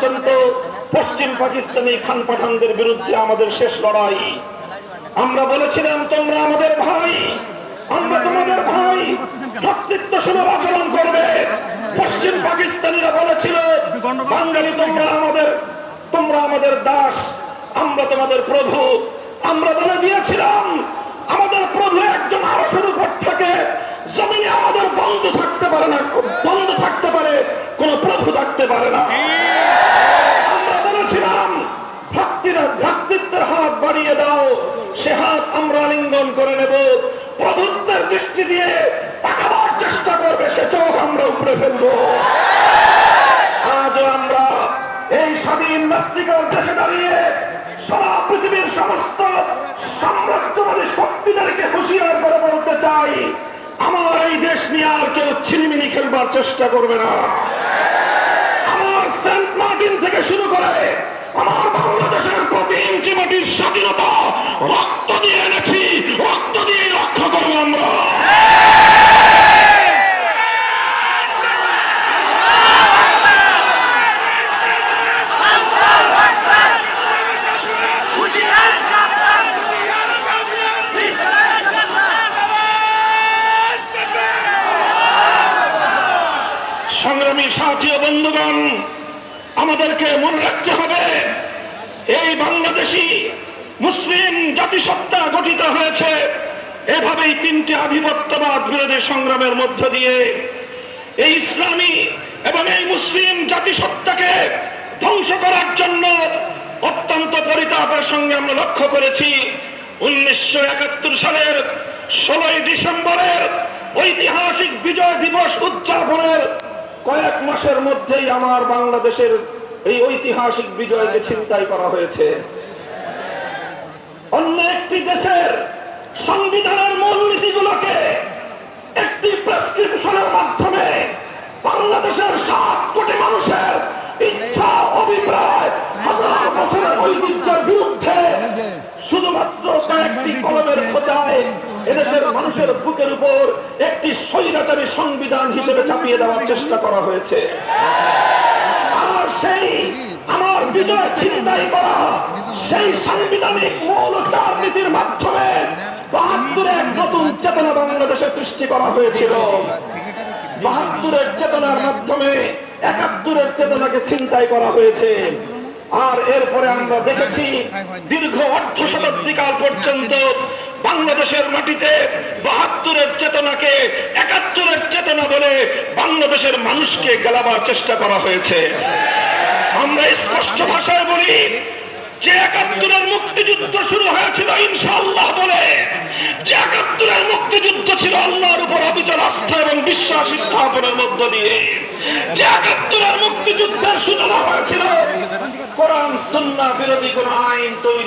পর্যন্ত পশ্চিম পাকিস্তানি খান পাঠানদের বিরুদ্ধে আমাদের শেষ লড়াই। আমরা বলেছিলাম, তোমরা আমাদের ভাই, আমরা তোমাদের ভাই, ভ্রাতৃত্ব সুলভ আচরণ করবে। পশ্চিম পাকিস্তানিরা বলেছিল, বাঙালি, তোমরা আমাদের তোমরা আমাদের দাস, আমরা তোমাদের প্রভু। আমরা বলে দিয়েছিলাম, আমাদের প্রভু একজন আরশের উপর থাকে, জমিনে আমাদের বন্ধ থাকতে পারে না, বন্ধ থাকতে পারে, কোন প্রভু থাকতে পারে না আমরা বলেছিলাম ভক্তিরা ভ্রাতৃত্বের বাড়িয়ে দাও। সে হাত আমরা আলিঙ্গন করে নেব। প্রভুত্বের দৃষ্টি দিয়ে তাকাবার চেষ্টা করবে, সে চোখ আমরা উপরে ফেলব। আজও আমরা এই স্বাধীন নাস্তিকার দেশে দাঁড়িয়ে সারা পৃথিবীর সমস্ত সাম্রাজ্যবাদী শক্তিদেরকে হুঁশিয়ার করে বলতে চাই, আমার এই দেশ নিয়ে আর কেউ ছিনিমিনি খেলবার চেষ্টা করবে না। আমার সেন্ট মার্টিন থেকে শুরু করে আমার সংগ্রামী সাথী বন্ধুগণ, আমাদেরকে মনে রাখতে হবে, এই বাংলাদেশি মুসলিম জাতিসত্তা গঠিত হয়েছে। এভাবেই তিনটি আধিপত্যবাদ বিরোধী সংগ্রামের মধ্য দিয়ে এই ইসলামী এবং এই মুসলিম জাতিসত্তাকে ধ্বংস করার জন্য অত্যন্ত পরিতাপের সঙ্গে আমরা লক্ষ্য করেছি। উনিশশো একাত্তর সালের ষোলোই ডিসেম্বরের ঐতিহাসিক বিজয় দিবস উদযাপনের কয়েক মাসের মধ্যেই আমার বাংলাদেশের এই ঐতিহাসিক বিজয়কে ছিনতাই করা হয়েছে। অন্য একটি দেশের সংবিধানের মূলনীতিগুলোকে একটি প্রেসক্রিপশনের মাধ্যমে বাংলাদেশের সাত কোটি মানুষের ইচ্ছা, অভিপ্রায়, হাজার বছরের ঐতিহ্যের বিরুদ্ধে শুধুমাত্র কয়েকটি কলমের খোঁচায় এদেশের মানুষের বুকের উপর একটি স্বৈরাচারী সংবিধান হিসেবে চাপিয়ে দেওয়ার চেষ্টা করা হয়েছে। সেই, আমার বিজয় চিন্তাই করা, সেই সাংবিধানিক মৌলচার নীতির মাধ্যমে নতুন চেতনা বাংলাদেশে সৃষ্টি করা হয়েছিল। বাহাত্তরের চেতনার মাধ্যমে একাত্তরের চেতনাকে চিন্তাই করা হয়েছে। আর এরপরে আমরা দেখেছি দীর্ঘ অর্ধ শতাব্দীকাল পর্যন্ত বাংলাদেশের মাটিতে বাহাত্তরের চেতনাকে একাত্তরের চেতনা বলে বাংলাদেশের মানুষকে গেলাবার চেষ্টা করা হয়েছে। আমরা স্পষ্ট ভাষায় বলি, যে একাত্তরের মুক্তিযুদ্ধ শুরু হয়েছিল ইনশাআল্লাহ বলে, যে একাত্তরের মুক্তিযুদ্ধ ছিল আল্লাহর উপর অবিচল আস্থা এবং বিশ্বাস স্থাপনের মধ্য দিয়ে, যে একাত্তরের মুক্তিযুদ্ধের সূচনা হয়েছিল। কোরআন সুন্না বিরোধী কোন আইন তৈরি